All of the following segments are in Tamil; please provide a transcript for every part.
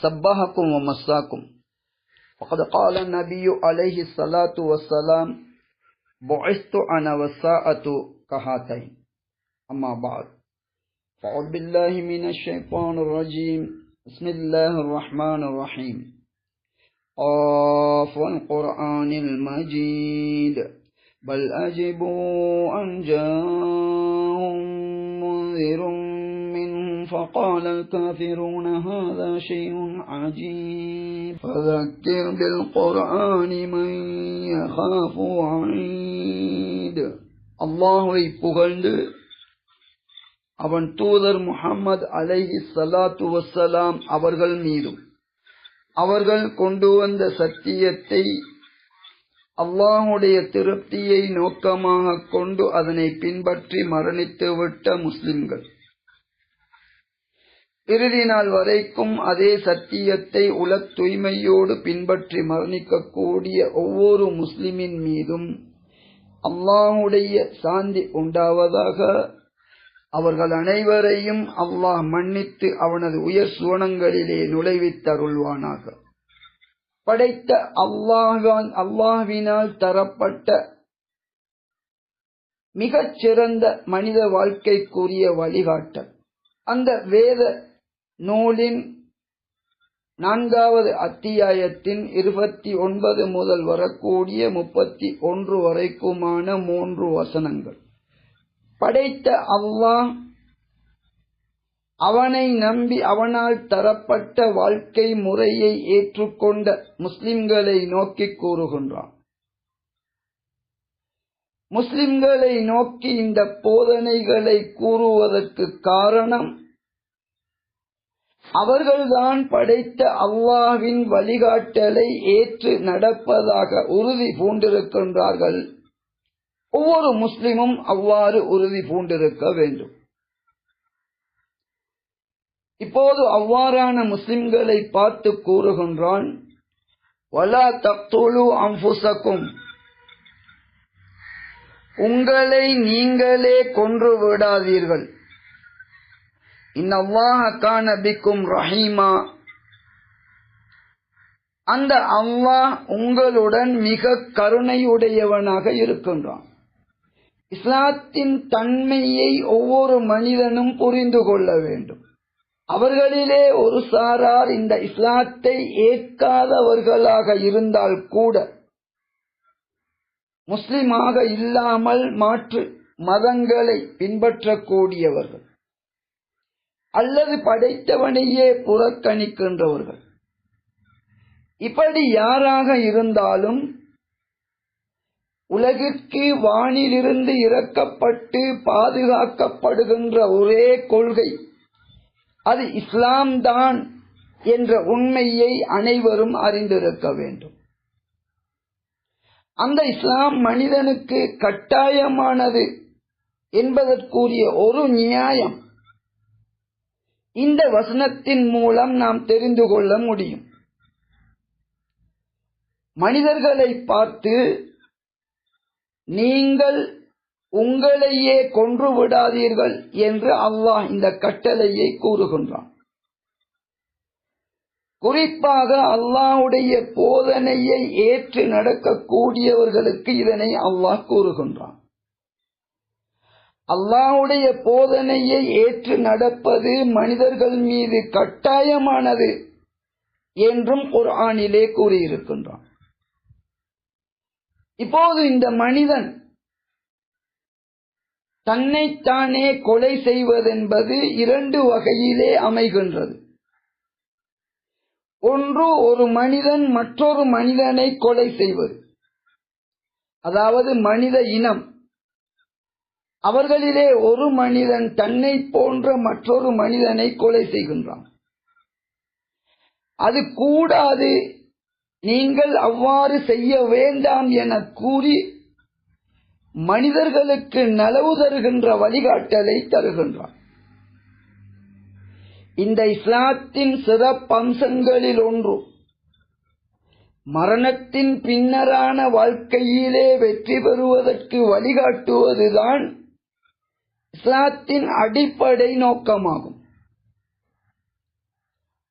سبحكم ومساكم. وقد قال النبي عليه الصلاة والسلام بعثت أنا والساعة كهاتين. أما بعد فأعوذ بالله من الشيطان الرجيم. بسم الله الرحمن الرحيم. قاف والقرآن المجيد. بل أجبوا أن جاءهم منذر فقال الكافرون هذا شيء عجيب فذكر بالقرآن من يخاف وعيد அல்லாஹுவை புகழ்ந்து அவன் தூதர் முகமது அலைஹி சலாத்து வசலாம் அவர்கள் மீதும் அவர்கள் கொண்டு வந்த சத்தியத்தை அல்லாஹுடைய திருப்தியை நோக்கமாக கொண்டு அதனை பின்பற்றி மரணித்துவிட்ட முஸ்லிம்கள் இறுதி நாள் வரைக்கும் அதே சத்தியத்தை உலத் தூய்மையோடு பின்பற்றி மரணிக்கக்கூடிய ஒவ்வொரு முஸ்லிமின் மீதும் அல்லாஹுடைய சாந்தி உண்டாவதாக அவர்கள் அனைவரையும் அல்லாஹ் மன்னித்து அவனது உயர் சுவனங்களிலே நுழைவித்தருள்வானாக. படைத்த அல்லாஹான் அல்லாஹினால் தரப்பட்ட மிகச் சிறந்த மனித வாழ்க்கைக்குரிய வழிகாட்டல். அந்த வேத நூலின் நான்காவது அத்தியாயத்தின் இருபத்தி ஒன்பது முதல் வரக்கூடிய முப்பத்தி ஒன்று வரைக்குமான மூன்று வசனங்கள். படைத்த அல்லாஹ் அவனை நம்பி அவனால் தரப்பட்ட வாழ்க்கை முறையை ஏற்றுக்கொண்ட முஸ்லிம்களை நோக்கி கூறுகின்றான். முஸ்லிம்களை நோக்கி இந்த போதனைகளை கூறுவதற்கு காரணம் அவர்கள்தான் படைத்த அல்லாவின் வழிகாட்டலை ஏற்று நடப்பதாக உறுதி பூண்டிருக்கின்றார்கள். ஒவ்வொரு முஸ்லிமும் அவ்வாறு உறுதி பூண்டிருக்க வேண்டும். இப்போது அவ்வாறான முஸ்லிம்களை பார்த்து கூறுகின்றான் வலா தப்துலு அம்புசக்கும் உங்களை நீங்களே கொன்று விடாதீர்கள். இந்த கான பிக்கும் ரஹீமா அந்த அல்லாஹ் உங்களுடன் மிக கருணையுடையவனாக இருக்கின்றான். இஸ்லாத்தின் தன்மையை ஒவ்வொரு மனிதனும் புரிந்து கொள்ள வேண்டும். அவர்களிலே ஒரு சாரார் இந்த இஸ்லாத்தை ஏற்காதவர்களாக இருந்தால் கூட முஸ்லிமாக இல்லாமல் மாற்று மதங்களை பின்பற்றக்கூடியவர்கள். அல்லது படைத்தவனையே புறக்கணிக்கின்றவர்கள். இப்படி யாராக இருந்தாலும் உலகிற்கு வானிலிருந்து இறக்கப்பட்டு பாதுகாக்கப்படுகின்ற ஒரே கொள்கை அது இஸ்லாம் தான் என்ற உண்மையை அனைவரும் அறிந்திருக்க வேண்டும். அந்த இஸ்லாம் மனிதனுக்கு கட்டாயமானது என்பதற்குரிய ஒரு நியாயம். இந்த வசனத்தின் மூலம் நாம் தெரிந்து கொள்ள முடியும். மனிதர்களை பார்த்து நீங்கள் உங்களையே கொன்று விடாதீர்கள் என்று அல்லாஹ் இந்த கட்டளையை கூறுகின்றான். குறிப்பாக அல்லாஹுடைய போதனையை ஏற்று நடக்கக்கூடியவர்களுக்கு இதனை அல்லாஹ் கூறுகின்றான். அல்லாஹுடைய போதனையை ஏற்று நடப்பது மனிதர்கள் மீது கட்டாயமானது என்றும் ஒரு ஆணிலே கூறியிருக்கின்றான். இப்போது இந்த மனிதன் தன்னைத்தானே கொலை செய்வதென்பது இரண்டு வகையிலே அமைகின்றது. ஒன்று ஒரு மனிதன் மற்றொரு மனிதனை கொலை செய்வது. அதாவது மனித இனம். அவர்களிலே ஒரு மனிதன் தன்னை போன்ற மற்றொரு மனிதனை கொலை செய்கின்றான். அது கூடாது. நீங்கள் அவ்வாறு செய்ய வேண்டாம் என கூறி மனிதர்களுக்கு நலவு தருகின்ற வழிகாட்டலை தருகின்றான். இந்த இஸ்லாத்தின் சிறப்பம்சங்களில் ஒன்று மரணத்தின் பின்னரான வாழ்க்கையிலே வெற்றி பெறுவதற்கு வழிகாட்டுவதுதான் இஸ்லாத்தின் அடிப்படை நோக்கமாகும்.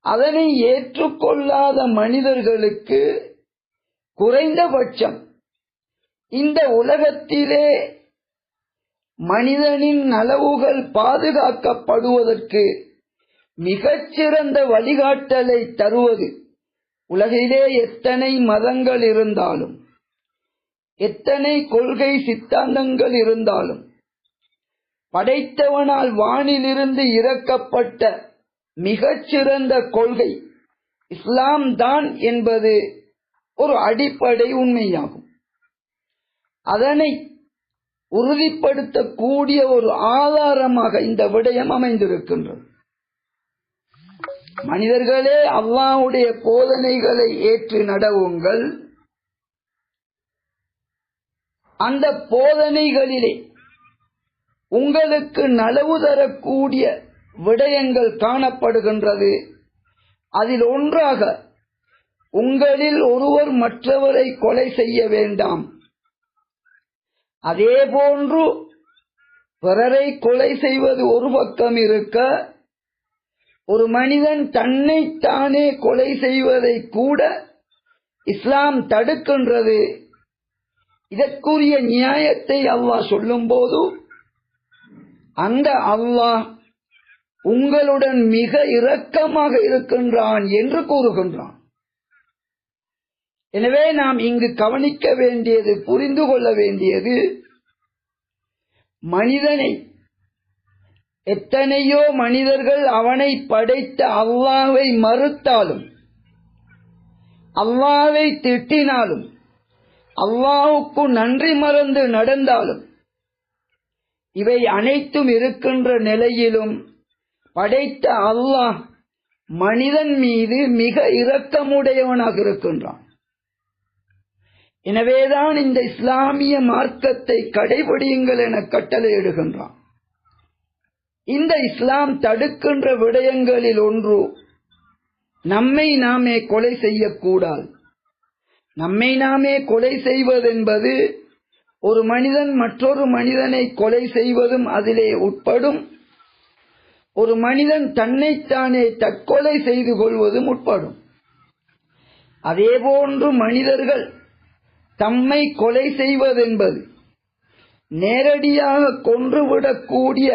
அதனை ஏற்றுக்கொள்ளாத மனிதர்களுக்கு குறைந்தபட்சம் இந்த உலகத்திலே மனிதனின் நலவுகள் பாதுகாக்கப்படுவதற்கு மிகச்சிறந்த வழிகாட்டலை தருவது உலகிலே எத்தனை மதங்கள் இருந்தாலும் எத்தனை கொள்கை சித்தாந்தங்கள் இருந்தாலும் படைத்தவனால் வானிலிருந்து இறக்கப்பட்ட மிகச்சிறந்த கொள்கை இஸ்லாம் தான் என்பது ஒரு அடிப்படை உண்மையாகும். அதனை உறுதிப்படுத்தக்கூடிய ஒரு ஆதாரமாக இந்த விடயம் அமைந்திருக்கின்றது. மனிதர்களே அல்லாவுடைய போதனைகளை ஏற்று நடவுங்கள். அந்த போதனைகளிலே உங்களுக்கு நலவு தரக்கூடிய விடயங்கள் காணப்படுகின்றது. அதில் ஒன்றாக உங்களில் ஒருவர் மற்றவரை கொலை செய்ய வேண்டாம். அதே போன்று பிறரை கொலை செய்வது ஒரு பக்கம் இருக்க ஒரு மனிதன் தன்னை தானே கொலை செய்வதை கூட இஸ்லாம் தடுக்கின்றது. இதற்குரிய நியாயத்தை அவ்வா சொல்லும் போது அந்த அல்லாஹ் உங்களுடன் மிக இரக்கமாக இருக்கின்றான் என்று கூறுகின்றான். எனவே நாம் இங்கு கவனிக்க வேண்டியது புரிந்து கொள்ள வேண்டியது மனிதனை எத்தனையோ மனிதர்கள் அவனை படைத்த அல்லாவை மறுத்தாலும் அல்லாவை திட்டினாலும் அல்லாவுக்கு நன்றி மறந்து நடந்தாலும் இவை அனைத்தும் இருக்கின்ற நிலையிலும் படைத்த அல்லாஹ் மனிதன் மீது மிக இரக்கமுடையவனாக இருக்கின்றான். எனவேதான் இந்த இஸ்லாமிய மார்க்கத்தை கடைபிடியுங்கள் என கட்டளையிடுகின்றான். இந்த இஸ்லாம் தடுக்கின்ற விடயங்களில் ஒன்று நம்மை நாமே கொலை செய்யக்கூடாது. நம்மை நாமே கொலை செய்வதென்பது ஒரு மனிதன் மற்றொரு மனிதனை கொலை செய்வதும் அதிலே உட்படும். ஒரு மனிதன் தன்னைத்தானே தற்கொலை செய்து கொள்வதும் உட்படும். அதேபோன்று மனிதர்கள் தம்மை கொலை செய்வதென்பது நேரடியாக கொன்றுவிடக்கூடிய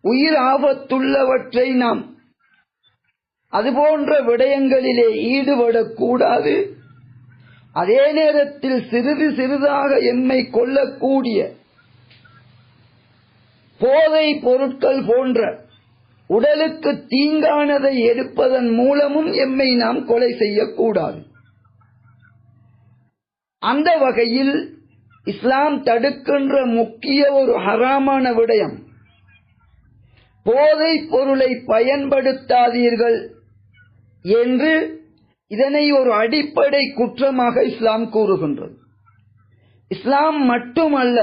உயிர் ஆபத்துள்ளவற்றை நாம் அதுபோன்ற விடயங்களிலே ஈடுபடக்கூடாது. அதே நேரத்தில் சிறிது சிறிதாக எம்மை கொல்லக்கூடிய போதை பொருட்கள் போன்ற உடலுக்கு தீங்கானதை எடுப்பதன் மூலமும் எம்மை நாம் கொலை செய்யக்கூடாது. அந்த வகையில் இஸ்லாம் தடுக்கின்ற முக்கிய ஒரு ஹராமான விடயம். போதை பொருளை பயன்படுத்தாதீர்கள் என்று இதனை ஒரு அடிப்படை குற்றமாக இஸ்லாம் கூறுகின்றது. இஸ்லாம் மட்டுமல்ல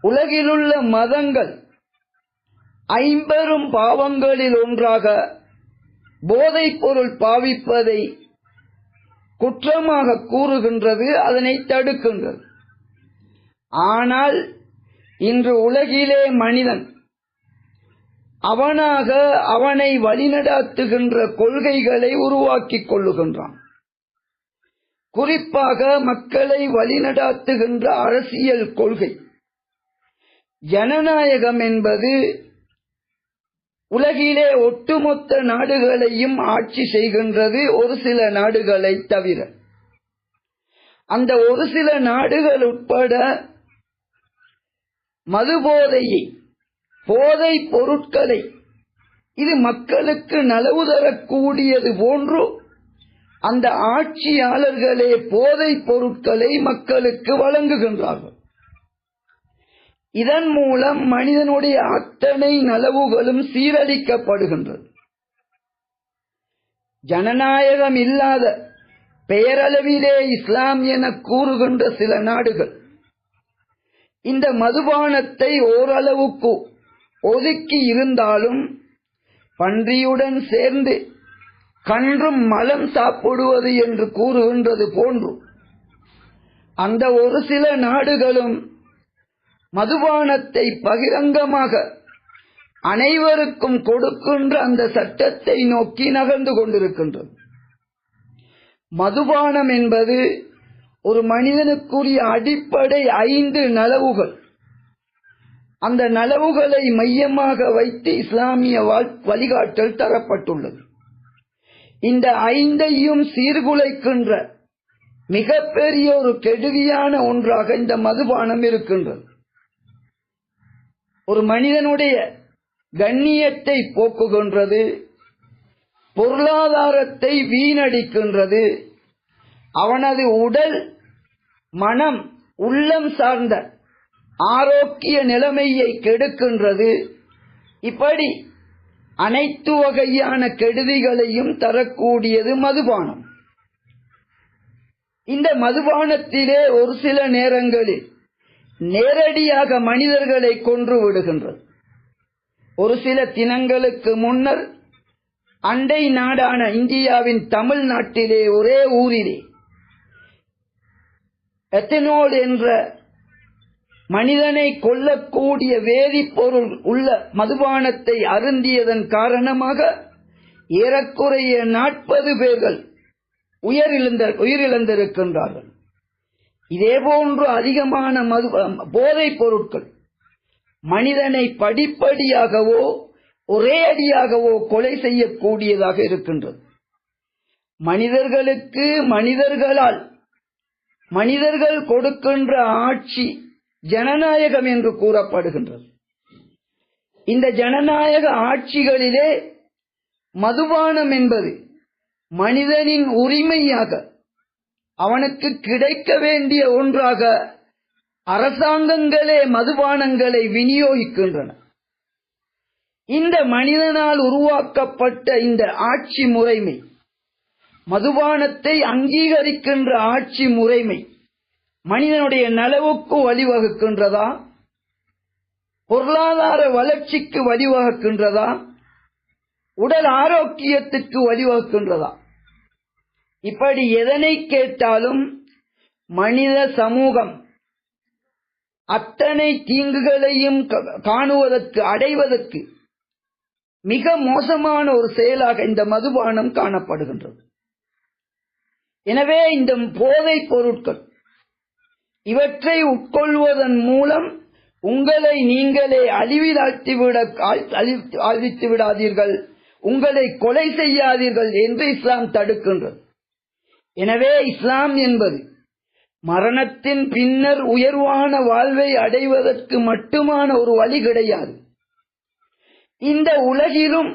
உலகிலுள்ள மதங்கள் ஐம்பெரும் பாவங்களில் ஒன்றாக போதைப் பொருள் பாவிப்பதை குற்றமாக கூறுகின்றது அதனை தடுக்கின்றது. ஆனால் இன்று உலகிலே மனிதன் அவனாக அவனை வழிநடாத்துகின்ற கொள்கைகளை உருவாக்கிக் கொள்ளுகின்றான். குறிப்பாக மக்களை வழிநடாத்துகின்ற அரசியல் கொள்கை. ஜனநாயகம் என்பது உலகிலே ஒட்டுமொத்த நாடுகளையும் ஆட்சி செய்கின்றது ஒரு சில நாடுகளை தவிர. அந்த ஒரு சில நாடுகள் உட்பட மதுபோதையை போதை பொருட்களை. இது மக்களுக்கு நலவு தரக்கூடியது போன்று அந்த ஆட்சியாளர்களே போதைப் பொருட்களை மக்களுக்கு வழங்குகின்றார்கள். இதன் மூலம் மனிதனுடைய அத்தனை நலவுகளும் சீரழிக்கப்படுகின்றது. ஜனநாயகம் இல்லாத பெயரளவிலே இஸ்லாம் என கூறுகின்ற சில நாடுகள் இந்த மதுபானத்தை ஓரளவுக்கு ஒதுக்கி இருந்தாலும் பன்றியுடன் சேர்ந்து கன்றும் மலம் சாப்பிடுவது என்று கூறுகின்றது போன்று அந்த ஒரு சில நாடுகளும் மதுபானத்தை பகிரங்கமாக அனைவருக்கும் கொடுக்கின்ற அந்த சட்டத்தை நோக்கி நகர்ந்து கொண்டிருக்கின்றது. மதுபானம் என்பது ஒரு மனிதனுக்குரிய அடிப்படை ஐந்து நலவுகள். அந்த நலவுகளை மையமாக வைத்து இஸ்லாமிய வழிகாட்டல் தரப்பட்டுள்ளது. இந்த ஐந்தையும் சீர்குலைக்கின்ற மிகப்பெரிய ஒரு கெடுதியான ஒன்றாக இந்த மதுபானம் இருக்கின்றது. ஒரு மனிதனுடைய கண்ணியத்தை போக்குகின்றது பொருளாதாரத்தை வீணடிக்கின்றது அவனது உடல் மனம் உள்ளம் சார்ந்த ஆரோக்கிய நிலைமையை கெடுக்கின்றது. இப்படி அனைத்து வகையான கெடுதிகளையும் தரக்கூடியது மதுபானம். இந்த மதுபானத்திலே ஒரு சில நேரங்களில் நேரடியாக மனிதர்களை கொன்று விடுகின்றது. ஒரு சில தினங்களுக்கு முன்னர் அண்டை நாடான இந்தியாவின் தமிழ்நாட்டிலே ஒரே ஊரிலே எத்தனோல் என்ற மனிதனை கொல்லக்கூடிய வேதிப்பொருள் உள்ள மதுபானத்தை அருந்தியதன் காரணமாக ஏறக்குறைய நாற்பது பேர்கள் உயிரிழந்த உயிரிழந்திருக்கின்றார்கள். இதேபோன்று அதிகமான மது போதைப் பொருட்கள் மனிதனை படிப்படியாகவோ ஒரே அடியாகவோ கொலை செய்யக்கூடியதாக இருக்கின்றது. மனிதர்களுக்கு மனிதர்களால் மனிதர்கள் கொடுக்கின்ற ஆட்சி ஜனநாயகம் என்று கூறப்படுகின்றது. இந்த ஜனநாயக ஆட்சிகளிலே மதுபானம் என்பது மனிதனின் உரிமையாக அவனுக்கு கிடைக்க வேண்டிய ஒன்றாக அரசாங்கங்களே மதுபானங்களை விநியோகிக்கின்றன. இந்த மனிதனால் உருவாக்கப்பட்ட இந்த ஆட்சி முறைமை மதுபானத்தை அங்கீகரிக்கின்ற ஆட்சி முறைமை மனிதனுடைய நலவுக்கு வழிவகுக்கின்றதா? பொருளாதார வளர்ச்சிக்கு வழிவகுக்கின்றதா? உடல் ஆரோக்கியத்துக்கு வழிவகுக்கின்றதா? இப்படி எதனை கேட்டாலும் மனித சமூகம் அத்தனை தீங்குகளையும் காணுவதற்கு அடைவதற்கு மிக மோசமான ஒரு செயலாக இந்த மதுபானம் காணப்படுகின்றது. எனவே இந்த போதைப் பொருட்கள் இவற்றை உட்கொள்வதன் மூலம் உங்களை நீங்களே அழிவில் ஆழ்த்திவிட அழித்து விடாதீர்கள். உங்களை கொலை செய்யாதீர்கள் என்று இஸ்லாம் தடுக்கின்றது. எனவே இஸ்லாம் என்பது மரணத்தின் பின்னர் உயர்வான வாழ்வை அடைவதற்கு மட்டுமான ஒரு வழி கிடையாது. இந்த உலகிலும்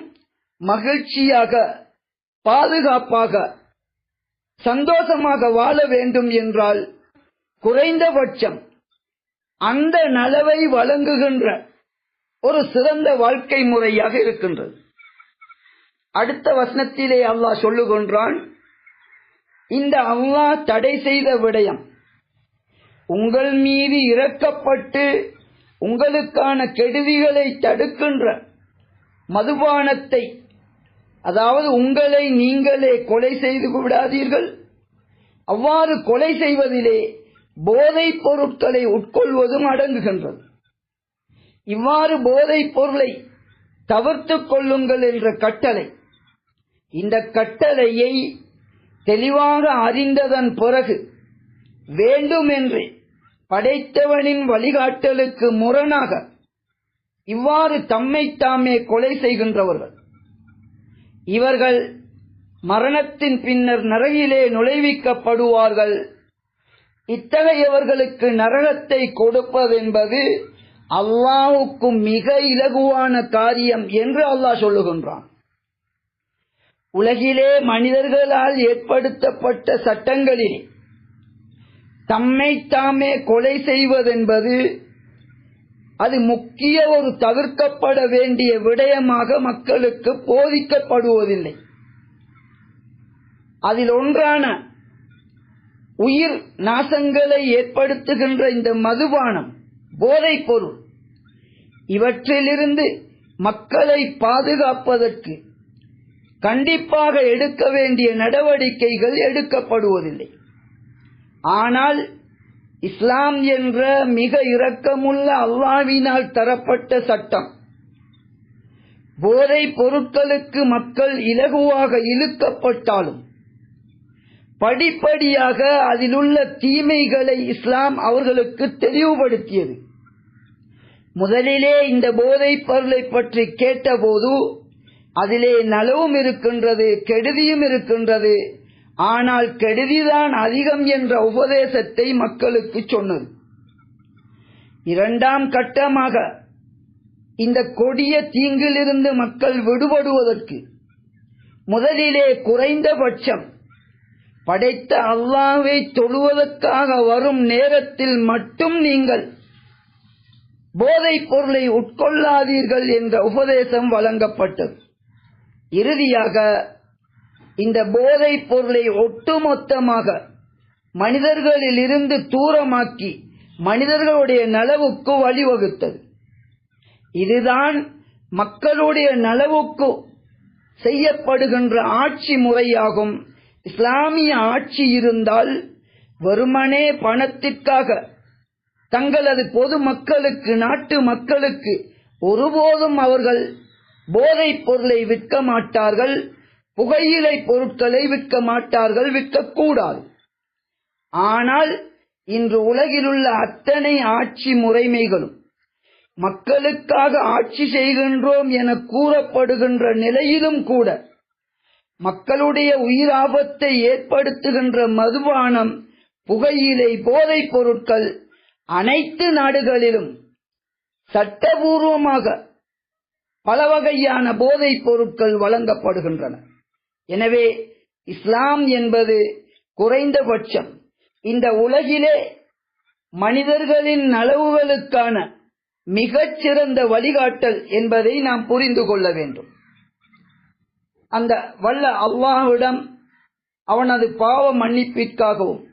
மகிழ்ச்சியாக பாதுகாப்பாக சந்தோஷமாக வாழ வேண்டும் என்றால் குறைந்தபட்சம் அந்த நலவை வழங்குகின்ற ஒரு சிறந்த வாழ்க்கை முறையாக இருக்கின்றது. அடுத்த வசனத்திலே அல்லாஹ் சொல்லுகின்றான் இந்த அல்லாஹ் தடை செய்த விடயம் உங்கள் மீது இறக்கப்பட்டு உங்களுக்கான கெடுதிகளை தடுக்கின்ற மதுபானத்தை அதாவது உங்களை நீங்களே கொலை செய்து விடாதீர்கள். அவ்வாறு கொலை செய்வதிலே போதைப் பொருட்களை உட்கொள்வதும் அடங்குகின்றது இவ்வாறு போதைப் பொருளை தவிர்த்துக் கொள்ளுங்கள் என்ற கட்டளை. இந்த கட்டளையை தெளிவாக அறிந்ததன் பிறகு வேண்டுமென்று படைத்தவனின் வழிகாட்டலுக்கு முரணாக இவ்வாறு தம்மை தாமே கொலை செய்கின்றவர்கள். இவர்கள் மரணத்தின் பின்னர் நரகிலே நுழைவிக்கப்படுவார்கள் இத்தகையவர்களுக்கு நரகத்தை கொடுப்பதென்பது அல்லாவுக்கும் மிக இலகுவான காரியம் என்று அல்லாஹ் சொல்லுகின்றான். உலகிலே மனிதர்களால் ஏற்படுத்தப்பட்ட சட்டங்களில் தம்மை தாமே கொலை செய்வதென்பது அது முக்கிய ஒரு தவிர்க்கப்பட வேண்டிய விடயமாக மக்களுக்கு போதிக்கப்படுவதில்லை. அதில் ஒன்றான உயிர் நாசங்களை ஏற்படுத்துகின்ற இந்த மதுபானம் போதைப் பொருள் இவற்றிலிருந்து மக்களை பாதுகாப்பதற்கு கண்டிப்பாக எடுக்க வேண்டிய நடவடிக்கைகள் எடுக்கப்படுவதில்லை. ஆனால் இஸ்லாம் என்ற மிக இரக்கமுள்ள அல்லாவினால் தரப்பட்ட சட்டம் போதைப் பொருட்களுக்கு மக்கள் இலகுவாக இழுக்கப்பட்டாலும் படிப்படியாக அதிலுள்ள தீமைகளை இஸ்லாம் அவர்களுக்கு தெளிவுபடுத்தியது. முதலிலே இந்த போதைப் பொருளை பற்றி கேட்டபோது அதிலே நலவும் இருக்கின்றது கெடுதியும் இருக்கின்றது. ஆனால் கெடுதிதான் அதிகம் என்ற உபதேசத்தை மக்களுக்கு சொன்னது. இரண்டாம் கட்டமாக இந்த கொடிய தீங்கிலிருந்து மக்கள் விடுபடுவதற்கு முதலிலே குறைந்தபட்சம் படைத்த அல்லாவை தொழுவதற்காக வரும் நேரத்தில் மட்டும் நீங்கள் போதைப் பொருளை உட்கொள்ளாதீர்கள் என்ற உபதேசம் வழங்கப்பட்டது. இறுதியாக இந்த போதைப் பொருளை ஒட்டுமொத்தமாக மனிதர்களில் இருந்து தூரமாக்கி மனிதர்களுடைய நலவுக்கு வழிவகுத்தது. இதுதான் மக்களுடைய நலவுக்கு செய்யப்படுகின்ற ஆட்சி முறையாகும். இஸ்லாமிய ஆட்சி இருந்தால் வெறுமனே பணத்திற்காக தங்களது பொது மக்களுக்கு நாட்டு மக்களுக்கு ஒருபோதும் அவர்கள் போதைப் பொருளை விற்க மாட்டார்கள் புகையிலை பொருட்களை விற்க மாட்டார்கள் விற்கக்கூடாது. ஆனால் இன்று உலகிலுள்ள அத்தனை ஆட்சி முறைமைகளும் மக்களுக்காக ஆட்சி செய்கின்றோம் என கூறப்படுகின்ற நிலையிலும் கூட மக்களுடைய உயிராபத்தை ஏற்படுத்துகின்ற மதுபானம் புகையிலை போதைப் பொருட்கள் அனைத்து நாடுகளிலும் சட்டபூர்வமாக பல வகையான போதைப் பொருட்கள் வழங்கப்படுகின்றன. எனவே இஸ்லாம் என்பது குறைந்தபட்சம் இந்த உலகிலே மனிதர்களின் நலவுகளுக்கான மிகச்சிறந்த வழிகாட்டல் என்பதை நாம் புரிந்து கொள்ள வேண்டும். அந்த வல்ல அல்லாஹ்விடம் அவனது பாவ மன்னிப்பிற்காகவும்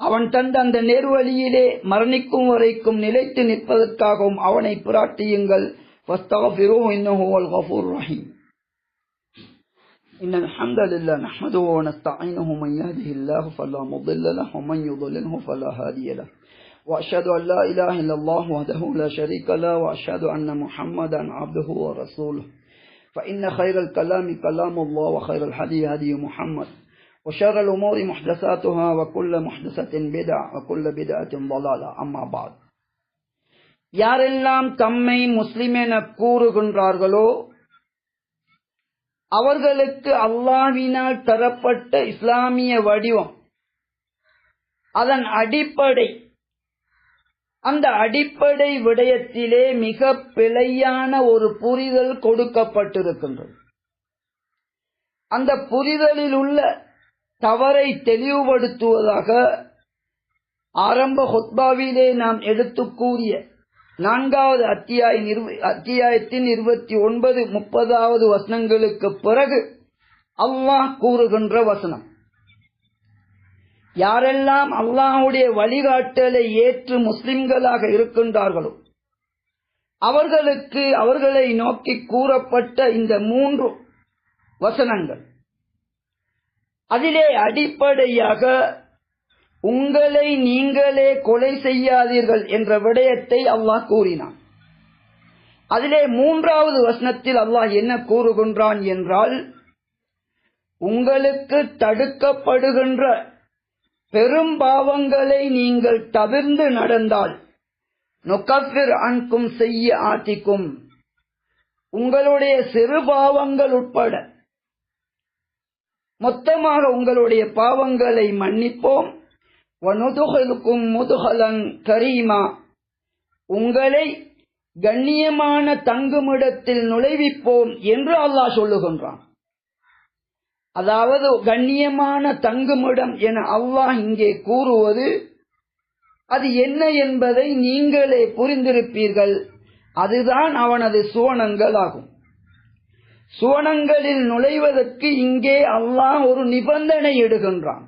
அவன் தந்த அந்த நேர்வழியிலே மரணிக்கும் வரைக்கும் நிலைத்து நிற்பதற்காகவும் அவனை பிரார்த்தியுங்கள் إن الحمد لله نحمده ونستعينه من يهده الله فلا مضل له ومن يضلله فلا هادي له وأشهد أن لا إله إلا الله وحده لا شريك له وأشهد أن محمدا عبده ورسوله فإن خير الكلام كلام الله وخير الهدي هدي محمد وشر الأمور محدثاتها وكل محدثة بدعة وكل بدعة ضلالة أما بعد யாரெல்லாம் தம்மை முஸ்லிம் என கூறுகின்றார்களோ அவர்களுக்கு அல்லாஹ்வினால் தரப்பட்ட இஸ்லாமிய வடிவம் அதன் அடிப்படை அந்த அடிப்படை விடயத்திலே மிக பிழையான ஒரு புரிதல் கொடுக்கப்பட்டிருக்கின்றது. அந்த புரிதலில் உள்ள தவறை தெளிவுபடுத்துவதாக ஆரம்ப ஹொத்பாவிலே நாம் எடுத்து கூறிய நான்காவது அத்தியாய அத்தியாயத்தின் இருபத்தி ஒன்பது முப்பதாவது வசனங்களுக்கு பிறகு அல்லாஹ் கூறுகின்ற வசனம். யாரெல்லாம் அல்லாஹுடைய வழிகாட்டலை ஏற்று முஸ்லிம்களாக இருக்கின்றார்களோ அவர்களுக்கு அவர்களை நோக்கி கூறப்பட்ட இந்த மூன்று வசனங்கள் அதிலே அடிப்படையாக உங்களை நீங்களே கொலை செய்யாதீர்கள் என்ற விடயத்தை அல்லாஹ் கூறினான். அதிலே மூன்றாவது வசனத்தில் அல்லாஹ் என்ன கூறுகின்றான் என்றால் உங்களுக்கு தடுக்கப்படுகின்ற பெரும் பாவங்களை நீங்கள் தவிர்ந்து நடந்தால் நுகஃபிர் அன்கும் செய்ய ஆத்திக்கும். உங்களுடைய சிறு பாவங்கள் உட்பட. மொத்தமாக உங்களுடைய பாவங்களை மன்னிப்போம். வனுதுகளுக்கும் முதுகலன் கரீமா. உங்களை கண்ணியமான தங்குமிடத்தில் நுழைவிப்போம் என்று அல்லாஹ் சொல்லுகின்றான். அதாவது கண்ணியமான தங்குமிடம் என அல்லாஹ் இங்கே கூறுவது அது என்ன என்பதை நீங்களே புரிந்திருப்பீர்கள். அதுதான் அவனது சுவனங்கள் ஆகும். சுவனங்களில் நுழைவதற்கு இங்கே அல்லாஹ் ஒரு நிபந்தனை இடுகின்றான்.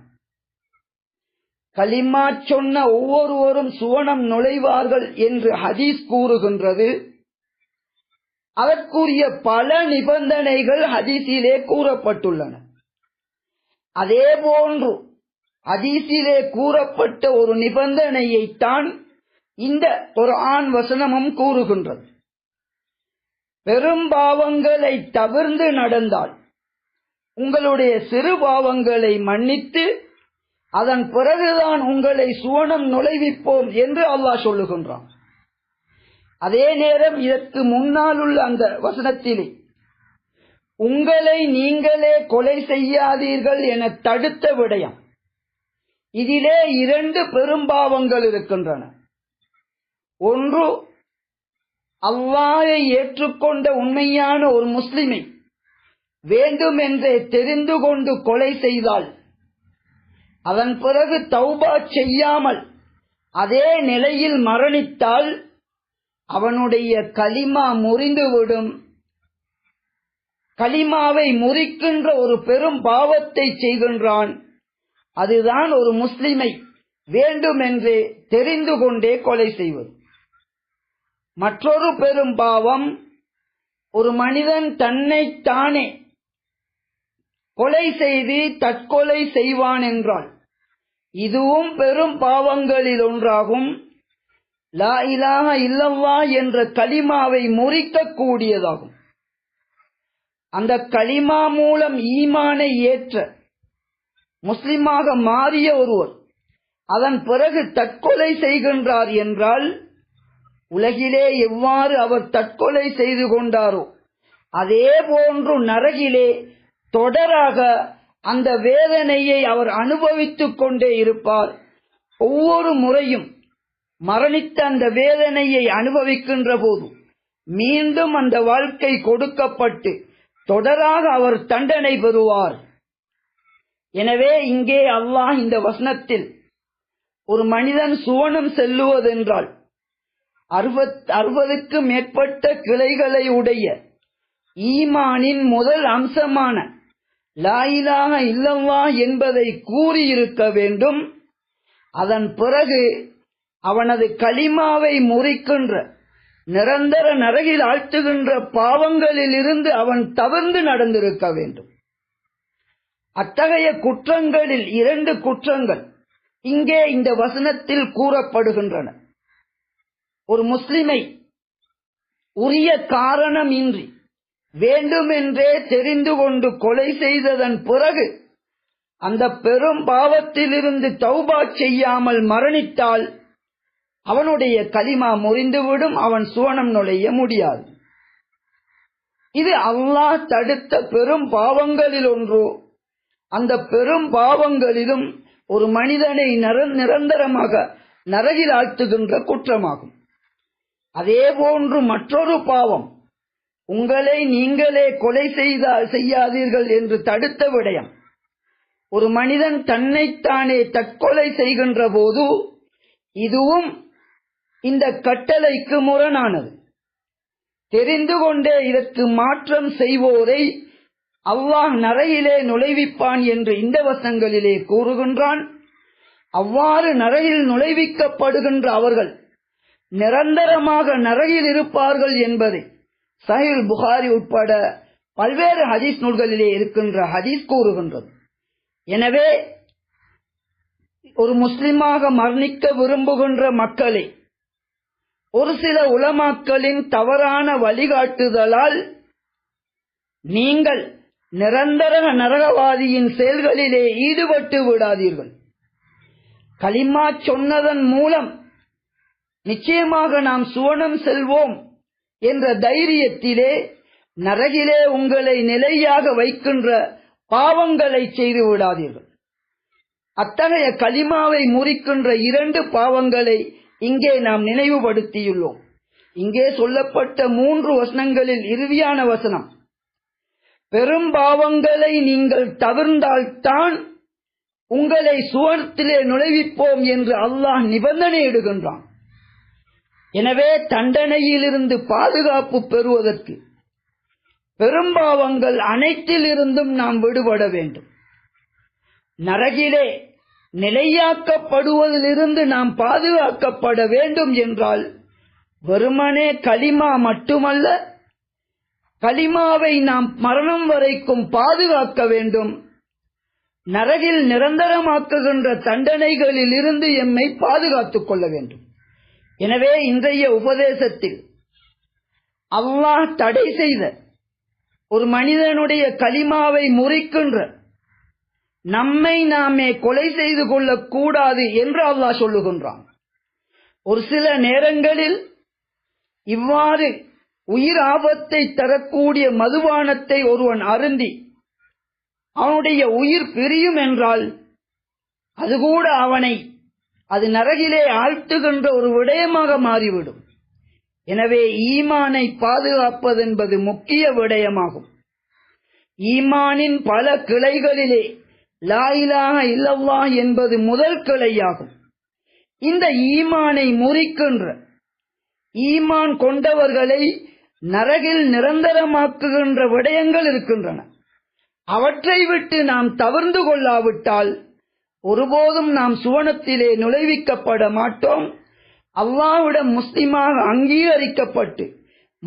கலிமா சொன்ன ஒவ்வொருவரும் சுவனம் நுழைவார்கள் என்று ஹதீஸ் கூறுகின்றது. அதற்குரிய பல நிபந்தனைகள் ஹதீஸிலே கூறப்பட்டுள்ளன. அதே போன்று ஹதீஸிலே கூறப்பட்ட ஒரு நிபந்தனையைத்தான் இந்த ஒரு ஆண் வசனமும் கூறுகின்றது. பெரும் பாவங்களை தவிர்ந்து நடந்தால் உங்களுடைய சிறு பாவங்களை மன்னித்து அதன் பிறகுதான் உங்களை சுவனம் நுழைவிப்போம் என்று அல்லாஹ் சொல்லுகின்றான். அதே நேரம் இதற்கு முன்னால் உள்ள அந்த வசனத்திலே உங்களை நீங்களே கொலை செய்யாதீர்கள் என தடுத்த விடயம். இதிலே இரண்டு பெரும்பாவங்கள் இருக்கின்றன. ஒன்று அவ்வாறை ஏற்றுக்கொண்ட உண்மையான ஒரு முஸ்லிமை வேண்டுமென்றே தெரிந்து கொண்டு கொலை செய்தால் அதன் பிறகு தௌபா செய்யாமல் அதே நிலையில் மரணித்தால் அவனுடைய கலிமா முறிந்துவிடும். கலிமாவை முறிக்கின்ற ஒரு பெரும் பாவத்தை செய்கின்றான். அதுதான் ஒரு முஸ்லிமை வேண்டுமென்றே தெரிந்து கொண்டே கொலை செய்வது. மற்றொரு பெரும் பாவம் ஒரு மனிதன் தன்னைத்தானே கொலை செய்து தற்கொலை செய்வான் என்றால் இதுவும் பெரும் பாவங்களில் ஒன்றாகும். லா இலாக இல்லவா என்ற கலிமாவை முறிக்கக்கூடியதாகும். அந்த கலிமா மூலம் ஈமானை ஏற்ற முஸ்லிமாக மாறிய ஒருவர் அதன் பிறகு தற்கொலை செய்கின்றார் என்றால் உலகிலே எவ்வாறு அவர் தற்கொலை செய்து கொண்டாரோ அதே போன்று நரகிலே தொடராக அந்த வேதனையை அவர் அனுபவித்துக் கொண்டே இருப்பார். ஒவ்வொரு முறையும் மரணித்த அந்த வேதனையை அனுபவிக்கின்ற போது மீண்டும் அந்த வாழ்க்கை கொடுக்கப்பட்டு தொடராக அவர் தண்டனை பெறுவார். எனவே இங்கே அல்லாஹ் இந்த வசனத்தில் ஒரு மனிதன் சுவனம் செல்லுவதென்றால் அறுபத் அறுபதுக்கு மேற்பட்ட கிளைகளை உடைய ஈமானின் முதல் அம்சமான லாயிலாக இல்லவா என்பதை கூறியிருக்க வேண்டும். அதன் பிறகு அவனது களிமாவை முறிக்கின்ற நிரந்தர நரகில் ஆழ்த்துகின்ற பாவங்களில் இருந்து அவன் தவிர்ந்து நடந்திருக்க வேண்டும். அத்தகைய குற்றங்களில் இரண்டு குற்றங்கள் இங்கே இந்த வசனத்தில் கூறப்படுகின்றன. ஒரு முஸ்லிமை உரிய காரணமின்றி வேண்டுமென்றே தெரிந்து கொண்டு கொலை செய்ததன் பிறகு அந்த பெரும் பாவத்திலிருந்து தௌபா செய்யாமல் மரணித்தால் அவனுடைய கலிமா முறிந்துவிடும் அவன் சுவனம் நுழைய முடியாது. இது அல்லாஹ் தடுத்த பெரும் பாவங்களில் ஒன்று. அந்த பெரும் பாவங்களிலும் ஒரு மனிதனை நிரந்தரமாக நரகில் ஆழ்த்துகின்ற குற்றமாகும். அதே போன்று மற்றொரு பாவம். உங்களை நீங்களே கொலை செய்தால் செய்யாதீர்கள் என்று தடுத்த விடயம். ஒரு மனிதன் தன்னைத்தானே தற்கொலை செய்கின்ற போது இதுவும் இந்த கட்டளைக்கு முரணானது. தெரிந்து கொண்டே இதற்கு மாற்றம் செய்வோரை அவ்வா நரையிலே நுழைவிப்பான் என்று இந்த வசங்களிலே கூறுகின்றான். அவ்வாறு நரையில் நுழைவிக்கப்படுகின்ற அவர்கள் நிரந்தரமாக நரையில் இருப்பார்கள் என்பதை சஹில் புகாரி உட்பட பல்வேறு ஹதீஸ் நூல்களிலே இருக்கின்ற ஹதீஸ் கூறுகின்றது. எனவே ஒரு முஸ்லிமாக மரணிக்க விரும்புகின்ற மக்களை ஒரு சில உலமாக்களின் தவறான வழிகாட்டுதலால் நீங்கள் நிரந்தர நரகவாதியின் செயல்களிலே ஈடுபட்டு விடாதீர்கள். களிமா சொன்னதன் மூலம் நிச்சயமாக நாம் சுவனம் செல்வோம் என்ற தைரியத்திலே நரகிலே உங்களை நிலையாக வைக்கின்ற பாவங்களை செய்து விடாதீர்கள். அத்தகைய களிமாவை முறிக்கின்ற இரண்டு பாவங்களை இங்கே நாம் நினைவுபடுத்தியுள்ளோம். இங்கே சொல்லப்பட்ட மூன்று வசனங்களில் இறுதியான வசனம். பெரும் பாவங்களை நீங்கள் தவிர்ந்தால்தான் உங்களை சுவர்த்திலே நுழைவிப்போம் என்று அல்லாஹ் நிபந்தனை இடுகின்றான். எனவே தண்டனையிலிருந்து பாதுகாப்பு பெறுவதற்கு பெரும்பாவங்கள் அனைத்திலிருந்தும் நாம் விடுபட வேண்டும். நரகிலே நிலையாக்கப்படுவதிலிருந்து நாம் பாதுகாக்கப்பட வேண்டும் என்றால் வெறுமனே களிமா மட்டுமல்ல களிமாவை நாம் மரணம் வரைக்கும் பாதுகாக்க வேண்டும். நரகில் நிரந்தரமாக்குகின்ற தண்டனைகளில் இருந்து எம்மை பாதுகாத்துக் கொள்ள வேண்டும். எனவே இன்றைய உபதேசத்தில் அல்லாஹ் தடை செய்த ஒரு மனிதனுடைய களிமாவை முறிக்கின்ற நம்மை நாமே கொலை செய்து கொள்ளக் கூடாது என்று அல்லாஹ் சொல்லுகின்றான். ஒரு சில நேரங்களில் இவ்வாறு உயிர் ஆபத்தை தரக்கூடிய மதுபானத்தை ஒருவன் அருந்தி அவனுடைய உயிர் பிரியும் என்றால் அது கூட அவனை அது நரகிலே ஆழ்த்துகின்ற ஒரு விடயமாக மாறிவிடும். எனவே ஈமானை பாதுகாப்பதென்பது முக்கிய விடயமாகும். ஈமானின் பல கிளைகளிலே லாயிலாக இல்லல்லா என்பது முதல் கிளையாகும். இந்த ஈமானை முறிக்கின்ற ஈமான் கொண்டவர்களை நரகில் நிரந்தரமாக்குகின்ற விடயங்கள் இருக்கின்றன. அவற்றை விட்டு நாம் தவிர்ந்து கொள்ளாவிட்டால் ஒருபோதும் நாம் சுவனத்திலே நுழைவிக்கப்பட மாட்டோம். அல்லாவிடம் முஸ்லிமாக அங்கீகரிக்கப்பட்டு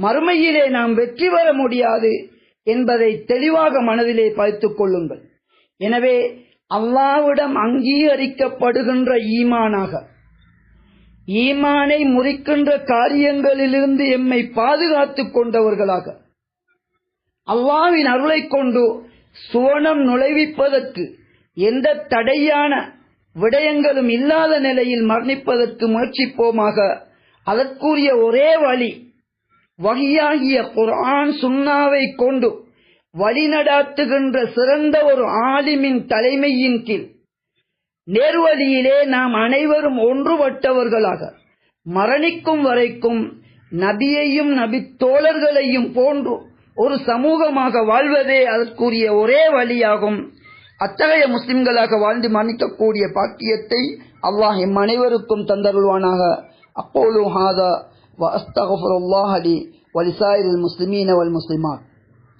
மறுமையிலே நாம் வெற்றி பெற முடியாது என்பதை தெளிவாக மனதிலே பார்த்துக் கொள்ளுங்கள். எனவே அல்லாவிடம் அங்கீகரிக்கப்படுகின்ற ஈமானாக ஈமானை முறிக்கின்ற காரியங்களிலிருந்து எம்மை பாதுகாத்துக் கொண்டவர்களாக அல்லாவின் அருளை கொண்டு சுவனம் நுழைவிப்பதற்கு எந்த தடையான விடயங்களும் இல்லாத நிலையில் மரணிப்பதற்கு முயற்சிப்போமாக அதற்குரிய ஒரே வழி வகையாகிய குரான் சுன்னாவை கொண்டு வழிநடாத்துகின்ற சிறந்த ஒரு ஆலிமின் தலைமையின் கீழ். நேர்வழியிலே நாம் அனைவரும் ஒன்றுபட்டவர்களாக மரணிக்கும் வரைக்கும் நபியையும் நபி தோழர்களையும் போன்று ஒரு சமூகமாக வாழ்வதே அதற்குரிய ஒரே வழியாகும். அத்தகைய முஸ்லிம்களாக வாழ்ந்து மன்னிக்கக்கூடிய பாக்கியத்தை அல்லாஹ் எம் அனைவருக்கும் தந்தருள்வானாக. அப்போலு ஹாதா வ அலி வலிசாயில் முஸ்லிமீன வல் முஸ்லிமாத்.